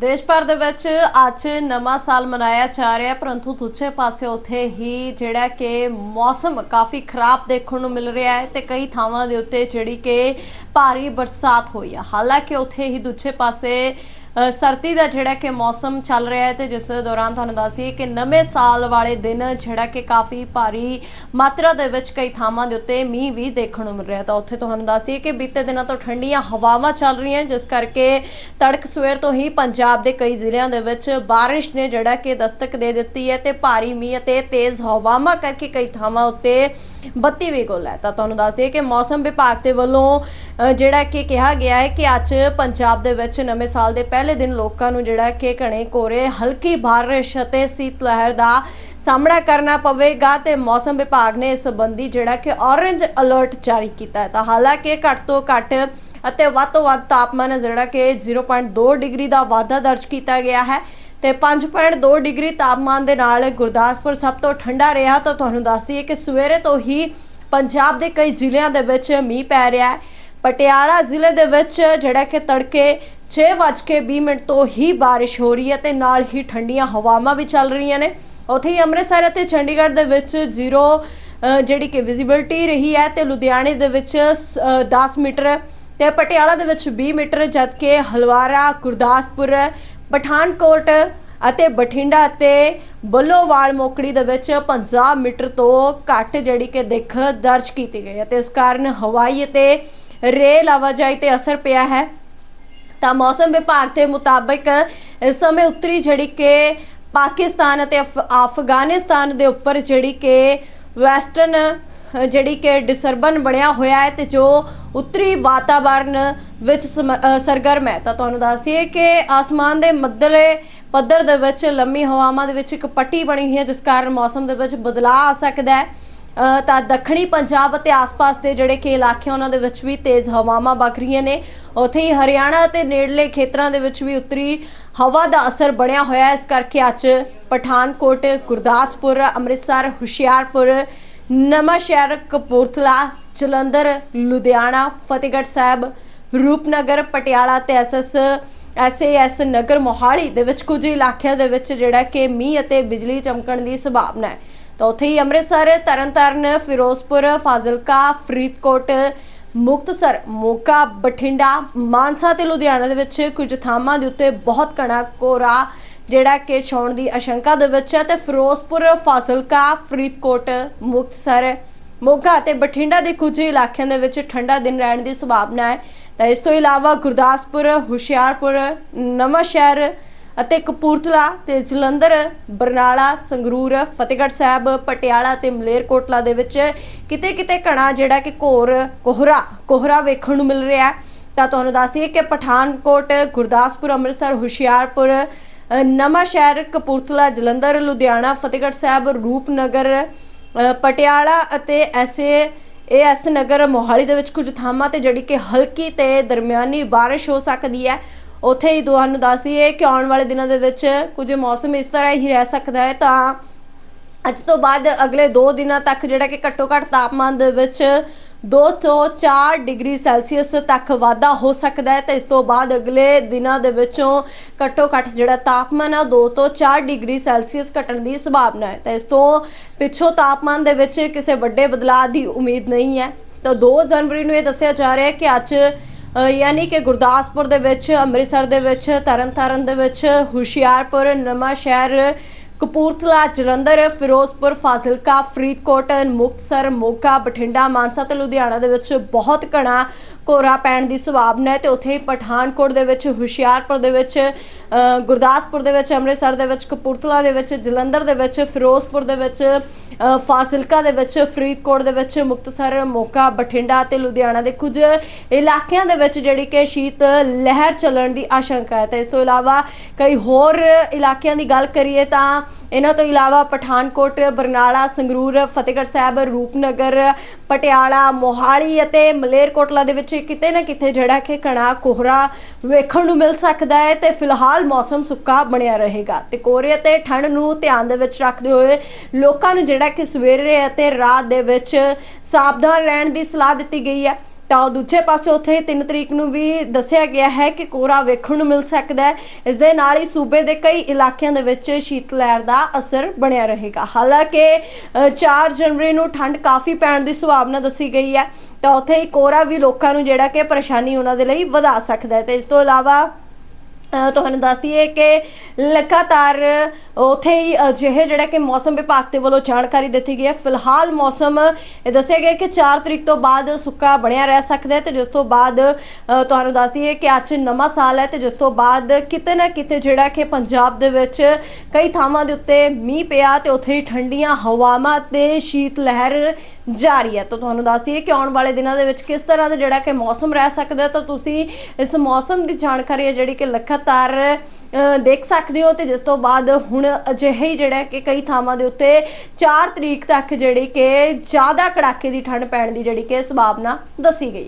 ਦੇਸ਼ ਭਰ ਦੇ ਵਿੱਚ ਅੱਜ ਨਵਾਂ ਸਾਲ ਮਨਾਇਆ ਜਾ ਰਿਹਾ ਪਰੰਤੂ ਦੂਜੇ ਪਾਸੇ ਉੱਥੇ ਹੀ ਜਿਹੜਾ ਕਿ ਮੌਸਮ ਕਾਫੀ ਖਰਾਬ ਦੇਖਣ ਨੂੰ ਮਿਲ ਰਿਹਾ ਹੈ ਤੇ ਕਈ ਥਾਵਾਂ ਦੇ ਉੱਤੇ ਜਿਹੜੀ ਕਿ ਭਾਰੀ ਬਰਸਾਤ ਹੋਈ ਹੈ ਹਾਲਾਂਕਿ ਉੱਥੇ ਹੀ ਦੂਜੇ ਪਾਸੇ ਸਰਦੀ ਦਾ ਜਿਹੜਾ ਕਿ ਮੌਸਮ ਚੱਲ ਰਿਹਾ ਹੈ ਤੇ ਜਿਸ ਦੇ ਦੌਰਾਨ ਤੁਹਾਨੂੰ ਦੱਸ ਦਈਏ ਕਿ ਨਵੇਂ ਸਾਲ ਵਾਲੇ ਦਿਨ ਜਿਹੜਾ ਕਿ ਕਾਫੀ ਭਾਰੀ ਮਾਤਰਾ ਦੇ ਵਿੱਚ ਕਈ ਥਾਵਾਂ ਦੇ ਉੱਤੇ ਮੀਂਹ ਵੀ ਦੇਖਣ ਨੂੰ ਮਿਲ ਰਿਹਾ ਤਾਂ ਉੱਥੇ ਤੁਹਾਨੂੰ ਦੱਸ ਦਈਏ ਕਿ ਬੀਤੇ ਦਿਨਾਂ ਤੋਂ ਠੰਡੀਆਂ ਹਵਾਵਾਂ ਚੱਲ ਰਹੀਆਂ ਜਿਸ ਕਰਕੇ ਤੜਕ ਸਵੇਰ ਤੋਂ ਹੀ ਪੰਜਾਬ ਦੇ ਕਈ ਜ਼ਿਲ੍ਹਿਆਂ ਦੇ ਵਿੱਚ ਬਾਰਿਸ਼ ਨੇ ਜਿਹੜਾ ਕਿ ਦਸਤਕ ਦੇ ਦਿੱਤੀ ਹੈ ਤੇ ਭਾਰੀ ਮੀਂਹ ਅਤੇ ਤੇਜ਼ ਹਵਾਵਾਂ ਕਰਕੇ ਕਈ ਥਾਵਾਂ ਉੱਤੇ ਬੱਤੀ ਵੀ ਗੁੱਲ ਹੈ। ਤਾਂ ਤੁਹਾਨੂੰ ਦੱਸ ਦਈਏ ਕਿ ਮੌਸਮ ਵਿਭਾਗ ਦੇ ਵੱਲੋਂ ਜਿਹੜਾ ਕਿ ਕਿਹਾ ਗਿਆ ਹੈ ਕਿ ਅੱਜ ਪੰਜਾਬ ਦੇ ਵਿੱਚ ਨਵੇਂ ਸਾਲ ਦੇ ਪਹਿਲੇ ਪਹਿਲੇ ਦਿਨ ਲੋਕਾਂ ਨੂੰ ਜਿਹੜਾ ਕਿ ਘਣੇ ਕੋਰੇ ਹਲਕੀ ਬਾਰਿਸ਼ ਅਤੇ ਸੀਤ ਲਹਿਰ ਦਾ ਸਾਹਮਣਾ ਕਰਨਾ ਪਵੇਗਾ ਤੇ ਮੌਸਮ ਵਿਭਾਗ ਨੇ ਇਸ ਸੰਬੰਧੀ ਜਿਹੜਾ ਕਿ ਔਰੇਂਜ ਅਲਰਟ ਜਾਰੀ ਕੀਤਾ ਹੈ। ਤਾਂ ਹਾਲਾਂਕਿ ਘੱਟ ਤੋਂ ਘੱਟ ਅਤੇ ਵੱਧ ਤੋਂ ਵੱਧ ਤਾਪਮਾਨ ਜਿਹੜਾ ਕਿ 0.2 ਡਿਗਰੀ ਦਾ ਵਾਧਾ ਦਰਜ ਕੀਤਾ ਗਿਆ ਹੈ ਤੇ 5.2 ਡਿਗਰੀ ਤਾਪਮਾਨ ਦੇ ਨਾਲ ਗੁਰਦਾਸਪੁਰ ਸਭ ਤੋਂ ਠੰਡਾ ਰਿਹਾ। ਤਾਂ ਤੁਹਾਨੂੰ ਦੱਸ ਦਈਏ ਕਿ ਸਵੇਰੇ ਤੋਂ ਹੀ ਪੰਜਾਬ ਦੇ ਕਈ ਜ਼ਿਲ੍ਹਿਆਂ ਦੇ ਵਿੱਚ ਮੀਂਹ ਪੈ ਰਿਹਾ ਹੈ। ਪਟਿਆਲਾ ਜ਼ਿਲ੍ਹੇ ਦੇ ਵਿੱਚ ਜਿਹੜਾ ਕਿ ਤੜਕੇ 6:20 ਮਿੰਟ ਤੋਂ ਹੀ ਬਾਰਿਸ਼ ਹੋ ਰਹੀ ਹੈ ਤੇ ਨਾਲ ਹੀ ਠੰਡੀਆਂ ਹਵਾਵਾਂ ਵੀ ਚੱਲ ਰਹੀਆਂ ਨੇ। ਉੱਥੇ ਹੀ ਅੰਮ੍ਰਿਤਸਰ ਅਤੇ ਚੰਡੀਗੜ੍ਹ ਦੇ ਵਿੱਚ ਜ਼ੀਰੋ ਜਿਹੜੀ ਕਿ ਵਿਜ਼ਿਬਿਲਟੀ ਰਹੀ ਹੈ ਤੇ ਲੁਧਿਆਣੇ ਦੇ ਵਿੱਚ ਸ- ਅ, 10 ਮੀਟਰ ਤੇ ਪਟਿਆਲਾ ਦੇ ਵਿੱਚ 20 ਮੀਟਰ ਜਦਕਿ ਹਲਵਾਰਾ ਗੁਰਦਾਸਪੁਰ ਪਠਾਨਕੋਟ ਅਤੇ ਬਠਿੰਡਾ ਅਤੇ ਬੱਲੋਵਾਲ ਮੋਕੜੀ ਦੇ ਵਿੱਚ 50 ਮੀਟਰ ਤੋਂ ਘੱਟ ਜਿਹੜੀ ਕਿ ਦਿੱਖ ਦਰਜ ਕੀਤੀ ਗਈ ਹੈ। ਤੇ ਇਸ ਕਾਰਨ ਹਵਾਈ ਅਤੇ ਰੇਲ ਆਵਾਜਾਈ ਤੇ ਅਸਰ ਪਿਆ ਹੈ। ਤਾਂ ਮੌਸਮ ਵਿਭਾਗ ਦੇ ਮੁਤਾਬਕ, ਇਸ ਸਮੇਂ ਉੱਤਰੀ ਜਿਹੜੀ ਕਿ ਪਾਕਿਸਤਾਨ ਅਤੇ ਅਫ- ਅਫਗਾਨਿਸਤਾਨ ਦੇ ਉੱਪਰ ਜਿਹੜੀ ਕਿ ਵੈਸਟਰਨ, ਜਿਹੜੀ ਕਿ ਡਿਸਰਬਨ ਬਣਿਆ ਹੋਇਆ ਹੈ ਤੇ ਜੋ ਉੱਤਰੀ ਵਾਤਾਵਰਣ ਵਿੱਚ ਸਮ- ਸਰਗਰਮ ਹੈ। ਤਾਂ ਤੁਹਾਨੂੰ ਦੱਸ ਕਿ ਆਸਮਾਨ ਦੇ ਮੱਧਲੇ ਪੱਧਰ ਦੇ ਵਿੱਚ ਲੰਮੀ ਹਵਾਵਾਂ ਦੇ ਵਿੱਚ ਇੱਕ ਪੱਟੀ ਬਣੀ ਹੋਈ ਹੈ, ਜਿਸ ਕਾਰਨ ਮੌਸਮ ਦੇ ਵਿੱਚ ਬਦਲਾਅ ਆ ਸਕਦਾ ਹੈ। ਤਾਂ ਦੱਖਣੀ ਪੰਜਾਬ ਅਤੇ ਆਸ-ਪਾਸ ਦੇ ਜਿਹੜੇ ਕਿ ਇਲਾਕੇ ਉਹਨਾਂ ਦੇ ਵਿੱਚ ਵੀ ਤੇਜ਼ ਹਵਾਵਾਂ ਵਗ ਰਹੀਆਂ ਨੇ। ਉੱਥੇ ਹੀ ਹਰਿਆਣਾ ਅਤੇ ਨੇੜਲੇ ਖੇਤਰਾਂ ਦੇ ਵਿੱਚ ਵੀ ਉੱਤਰੀ ਹਵਾ ਦਾ ਅਸਰ ਬਣਿਆ ਹੋਇਆ ਹੈ। ਇਸ ਕਰਕੇ ਅੱਜ ਪਠਾਨਕੋਟ, ਗੁਰਦਾਸਪੁਰ, ਅੰਮ੍ਰਿਤਸਰ, ਹੁਸ਼ਿਆਰਪੁਰ, ਨਵਾਂਸ਼ਹਿਰ, ਕਪੂਰਥਲਾ, ਜਲੰਧਰ, ਲੁਧਿਆਣਾ, ਫਤਿਹਗੜ੍ਹ ਸਾਹਿਬ, ਰੂਪਨਗਰ, ਪਟਿਆਲਾ ਤੇ ਐਸਐਸ ਐਸਏਐਸ ਨਗਰ ਮੋਹਾਲੀ ਦੇ ਵਿੱਚ ਕੁਝ ਇਲਾਕਿਆਂ ਦੇ ਵਿੱਚ ਜਿਹੜਾ ਕਿ ਮੀਂਹ ਅਤੇ ਬਿਜਲੀ ਚਮਕਣ ਦੀ ਸੰਭਾਵਨਾ ਹੈ। ਤਾਂ ਉੱਥੇ ਹੀ ਅੰਮ੍ਰਿਤਸਰ, ਤਰਨਤਾਰਨ, ਫਿਰੋਜ਼ਪੁਰ, ਫਾਜ਼ਿਲਕਾ, ਫਰੀਦਕੋਟ ਮੁਕਤਸਰ, ਮੋਗਾ, ਬਠਿੰਡਾ, ਮਾਨਸਾ ਤੇ ਲੁਧਿਆਣਾ ਦੇ ਵਿੱਚ ਕੁਝ ਥਾਵਾਂ ਦੇ ਉੱਤੇ ਬਹੁਤ ਘਣਾ ਕੋਰਾ ਜਿਹੜਾ ਕਿ ਛਾਉਣ ਦੀ ਆਸ਼ੰਕਾ ਦੇ ਵਿੱਚ ਹੈ ਤੇ ਫਿਰੋਜ਼ਪੁਰ, ਫਾਜ਼ਿਲਕਾ, ਫਰੀਦਕੋਟ, ਮੁਕਤਸਰ, ਮੋਗਾ ਅਤੇ ਬਠਿੰਡਾ ਦੇ ਕੁਝ ਇਲਾਕਿਆਂ ਦੇ ਵਿੱਚ ਠੰਡਾ ਦਿਨ ਰਹਿਣ ਦੀ ਸੰਭਾਵਨਾ ਹੈ। ਤਾਂ ਇਸ ਤੋਂ ਇਲਾਵਾ ਗੁਰਦਾਸਪੁਰ, ਹੁਸ਼ਿਆਰਪੁਰ ਨਵਾਂ ਸ਼ਹਿਰ ਅਤੇ ਕਪੂਰਥਲਾ ਤੇ ਜਲੰਧਰ ਬਰਨਾਲਾ ਸੰਗਰੂਰ ਫਤਿਹਗੜ੍ਹ ਸਾਹਿਬ ਪਟਿਆਲਾ ਤੇ ਮਲੇਰਕੋਟਲਾ ਦੇ ਵਿੱਚ ਕਿਤੇ ਕਿਤੇ ਘਣਾ ਜਿਹੜਾ ਕਿ ਘੋਰ ਕੋਹਰਾ ਕੋਹਰਾ ਵੇਖਣ ਨੂੰ ਮਿਲ ਰਿਹਾ ਤਾਂ ਤੁਹਾਨੂੰ ਦੱਸ ਦਈਏ ਕਿ ਪਠਾਨਕੋਟ ਗੁਰਦਾਸਪੁਰ ਅੰਮ੍ਰਿਤਸਰ ਹੁਸ਼ਿਆਰਪੁਰ ਅ, ਨਵਾਂ ਸ਼ਹਿਰ ਕਪੂਰਥਲਾ ਜਲੰਧਰ ਲੁਧਿਆਣਾ ਫਤਿਹਗੜ੍ਹ ਸਾਹਿਬ ਰੂਪਨਗਰ ਪਟਿਆਲਾ ਅਤੇ ਐਸੇ ਇਹ ਐਸ ਨਗਰ ਮੋਹਾਲੀ ਦੇ ਵਿੱਚ ਕੁਝ ਥਾਵਾਂ ਤੇ ਜਿਹੜੀ ਕਿ ਹਲਕੀ ਤੇ ਦਰਮਿਆਨੀ ਬਾਰਿਸ਼ ਹੋ ਸਕਦੀ ਹੈ। ਉੱਥੇ ਹੀ ਤੁਹਾਨੂੰ ਦੱਸ ਦਈਏ ਕਿ ਆਉਣ ਵਾਲੇ ਦਿਨਾਂ ਦੇ ਵਿੱਚ ਕੁਝ ਮੌਸਮ ਇਸ ਤਰ੍ਹਾਂ ਹੀ ਰਹਿ ਸਕਦਾ ਹੈ। ਤਾਂ ਅੱਜ ਤੋਂ ਬਾਅਦ ਅਗਲੇ 2 ਦਿਨਾਂ ਤੱਕ ਜਿਹੜਾ ਕਿ ਘੱਟੋ ਘੱਟ ਤਾਪਮਾਨ ਦੇ ਵਿੱਚ 2 ਤੋਂ 4 ਡਿਗਰੀ ਸੈਲਸੀਅਸ ਤੱਕ ਵਾਧਾ ਹੋ ਸਕਦਾ ਹੈ। ਤੇ ਇਸ ਤੋਂ ਬਾਅਦ ਅਗਲੇ ਦਿਨਾਂ ਦੇ ਵਿੱਚੋਂ ਘੱਟੋ ਘੱਟ ਜਿਹੜਾ ਤਾਪਮਾਨ ਹੈ 2 ਤੋਂ 4 ਡਿਗਰੀ ਸੈਲਸੀਅਸ ਘਟਣ ਦੀ ਸੰਭਾਵਨਾ ਹੈ। ਤਾਂ ਇਸ ਤੋਂ ਪਿੱਛੋਂ ਤਾਪਮਾਨ ਦੇ ਵਿੱਚ ਕਿਸੇ ਵੱਡੇ ਬਦਲਾਅ ਦੀ ਉਮੀਦ ਨਹੀਂ ਹੈ। ਤਾਂ 2 ਜਨਵਰੀ ਨੂੰ ਇਹ ਦੱਸਿਆ ਜਾ ਰਿਹਾ ਹੈ ਕਿ ਅੱਜ ਯਾਨੀ ਕਿ ਗੁਰਦਾਸਪੁਰ ਦੇ ਵਿੱਚ, ਅੰਮ੍ਰਿਤਸਰ ਦੇ ਵਿੱਚ, ਤਰਨਤਾਰਨ ਦੇ ਵਿੱਚ, ਹੁਸ਼ਿਆਰਪੁਰ ਨਵਾਂ ਸ਼ਹਿਰ ਕਪੂਰਥਲਾ, ਜਲੰਧਰ, ਫਿਰੋਜ਼ਪੁਰ, ਫਾਜ਼ਿਲਕਾ, ਫਰੀਦਕੋਟ, ਮੁਕਤਸਰ, ਮੋਗਾ, ਬਠਿੰਡਾ, ਮਾਨਸਾ ਤੇ ਲੁਧਿਆਣਾ ਦੇ ਵਿੱਚ ਬਹੁਤ ਘਣਾ ਕੋਰਾ ਪੈਣ ਦੀ ਸੰਭਾਵਨਾ ਹੈ ਤੇ ਉੱਥੇ ਹੀ ਪਠਾਨਕੋਟ ਦੇ ਵਿੱਚ ਹੁਸ਼ਿਆਰਪੁਰ ਦੇ ਵਿੱਚ ਗੁਰਦਾਸਪੁਰ ਦੇ ਵਿੱਚ ਅੰਮ੍ਰਿਤਸਰ ਦੇ ਵਿੱਚ ਕਪੂਰਥਲਾ ਦੇ ਵਿੱਚ ਜਲੰਧਰ ਦੇ ਵਿੱਚ ਫਿਰੋਜ਼ਪੁਰ ਦੇ ਵਿੱਚ ਅ, ਫਾਜ਼ਿਲਕਾ ਦੇ ਵਿੱਚ ਫਰੀਦਕੋਟ ਦੇ ਵਿੱਚ ਮੁਕਤਸਰ ਮੋਗਾ ਬਠਿੰਡਾ ਤੇ ਲੁਧਿਆਣਾ ਦੇ ਕੁਝ ਇਲਾਕਿਆਂ ਦੇ ਵਿੱਚ ਜਿਹੜੀ ਕਿ ਸ਼ੀਤ ਲਹਿਰ ਚੱਲਣ ਦੀ ਆਸ਼ੰਕਾ ਹੈ। ਤੇ ਇਸ ਤੋਂ ਇਲਾਵਾ ਕਈ ਹੋਰ ਇਲਾਕਿਆਂ ਦੀ ਗੱਲ ਕਰੀਏ ਤਾਂ ਇਹਨਾਂ ਤੋਂ ਇਲਾਵਾ ਪਠਾਨਕੋਟ ਬਰਨਾਲਾ ਸੰਗਰੂਰ ਫਤਿਹਗੜ੍ਹ ਸਾਹਿਬ ਰੂਪਨਗਰ ਪਟਿਆਲਾ ਮੋਹਾਲੀ ਅਤੇ ਮਲੇਰਕੋਟਲਾ ਦੇ ਵਿੱਚ ਕਿਤੇ ਨਾ ਕਿਤੇ ਜਿਹੜਾ ਕਿ ਘਣਾ ਕੋਹਰਾ ਵੇਖਣ ਨੂੰ ਮਿਲ ਸਕਦਾ ਹੈ ਤੇ ਫਿਲਹਾਲ ਮੌਸਮ ਸੁੱਕਾ ਬਣਿਆ ਰਹੇਗਾ। ਤੇ ਕੋਹਰੇ ਅਤੇ ਠੰਡ ਨੂੰ ਧਿਆਨ ਦੇ ਵਿੱਚ ਰੱਖਦੇ ਹੋਏ ਲੋਕਾਂ ਨੂੰ ਜਿਹੜਾ ਕਿ ਸਵੇਰੇ ਅਤੇ ਰਾਤ ਦੇ ਵਿੱਚ ਸਾਵਧਾਨ ਰਹਿਣ ਦੀ ਸਲਾਹ ਦਿੱਤੀ ਗਈ ਹੈ। ਤਾਂ ਦੂਜੇ ਪਾਸੇ ਉੱਥੇ 3 ਤਰੀਕ ਨੂੰ ਵੀ ਦੱਸਿਆ ਗਿਆ ਹੈ ਕਿ ਕੋਰਾ ਵੇਖਣ ਨੂੰ ਮਿਲ ਸਕਦਾ ਹੈ। ਇਸ ਦੇ ਨਾਲ ਹੀ ਸੂਬੇ ਦੇ ਕਈ ਇਲਾਕਿਆਂ ਦੇ ਵਿੱਚ ਸ਼ੀਤ ਲਹਿਰ ਦਾ ਅਸਰ ਬਣਿਆ ਰਹੇਗਾ। ਹਾਲਾਂਕਿ ਅ, 4 ਜਨਵਰੀ ਨੂੰ ਠੰਡ ਕਾਫੀ ਪੈਣ ਦੀ ਸੰਭਾਵਨਾ ਦੱਸੀ ਗਈ ਹੈ। ਤਾਂ ਉੱਥੇ ਹੀ ਕੋਰਾ ਵੀ ਲੋਕਾਂ ਨੂੰ ਜਿਹੜਾ ਕਿ ਪਰੇਸ਼ਾਨੀ ਉਹਨਾਂ ਦੇ ਲਈ ਵਧਾ ਸਕਦਾ ਹੈ। ਤੇ ਇਸ ਤੋਂ ਇਲਾਵਾ ਤੁਹਾਨੂੰ ਦੱਸ ਦਈਏ ਕਿ ਲਗਾਤਾਰ ਉਥੇ ਹੀ ਅਜਿਹੇ ਜਿਹੜਾ ਕਿ ਮੌਸਮ ਵਿਭਾਗ ਦੇ ਵੱਲੋਂ ਜਾਣਕਾਰੀ ਦਿੱਤੀ ਗਈ ਹੈ। ਫਿਲਹਾਲ ਮੌਸਮ ਇਹ ਦੱਸਿਆ ਗਿਆ ਕਿ 4 ਤਰੀਕ ਤੋਂ ਬਾਅਦ ਸੁੱਕਾ ਬਣਿਆ ਰਹਿ ਸਕਦਾ ਹੈ ਤੇ ਜਿਸ ਤੋਂ ਬਾਅਦ ਤੁਹਾਨੂੰ ਦੱਸ ਦਈਏ ਕਿ ਅੱਜ ਨਵਾਂ ਸਾਲ ਹੈ ਤੇ ਜਿਸ ਤੋਂ ਬਾਅਦ ਕਿਤੇ ਨਾ ਕਿਤੇ ਜਿਹੜਾ ਕਿ ਪੰਜਾਬ ਦੇ ਵਿੱਚ ਕਈ ਥਾਵਾਂ ਦੇ ਉੱਤੇ ਮੀਂਹ ਪਿਆ ਤੇ ਉੱਥੇ ਹੀ ਠੰਡੀਆਂ ਹਵਾਵਾਂ ਤੇ ਸ਼ੀਤ ਲਹਿਰ ਜਾਰੀ ਹੈ। ਤਾਂ ਤੁਹਾਨੂੰ ਦੱਸ ਦਈਏ ਕਿ ਆਉਣ ਵਾਲੇ ਦਿਨਾਂ ਦੇ ਵਿੱਚ ਕਿਸ ਤਰ੍ਹਾਂ ਦਾ ਜਿਹੜਾ ਕਿ ਮੌਸਮ ਰਹਿ ਸਕਦਾ ਹੈ ਤਾਂ ਤੁਸੀਂ ਇਸ ਮੌਸਮ ਦੀ ਜਾਣਕਾਰੀ ਹੈ ਜਿਹੜੀ ਕਿ ਲਗਾਤਾਰ ਅ, ਦੇਖ ਸਕਦੇ ਹੋ ਤੇ ਜਿਸ ਤੋਂ ਬਾਅਦ ਹੁਣ ਅਜਿਹੇ ਜਿਹੜਾ ਕਿ ਕਈ ਥਾਵਾਂ ਦੇ ਉੱਤੇ 4 ਤਰੀਕ ਤੱਕ ਜਿਹੜੀ ਕਿ ਜ਼ਿਆਦਾ ਕੜਾਕੇ ਦੀ ਠੰਡ ਪੈਣ ਦੀ ਜਿਹੜੀ ਕਿ ਸੰਭਾਵਨਾ ਦੱਸੀ ਗਈ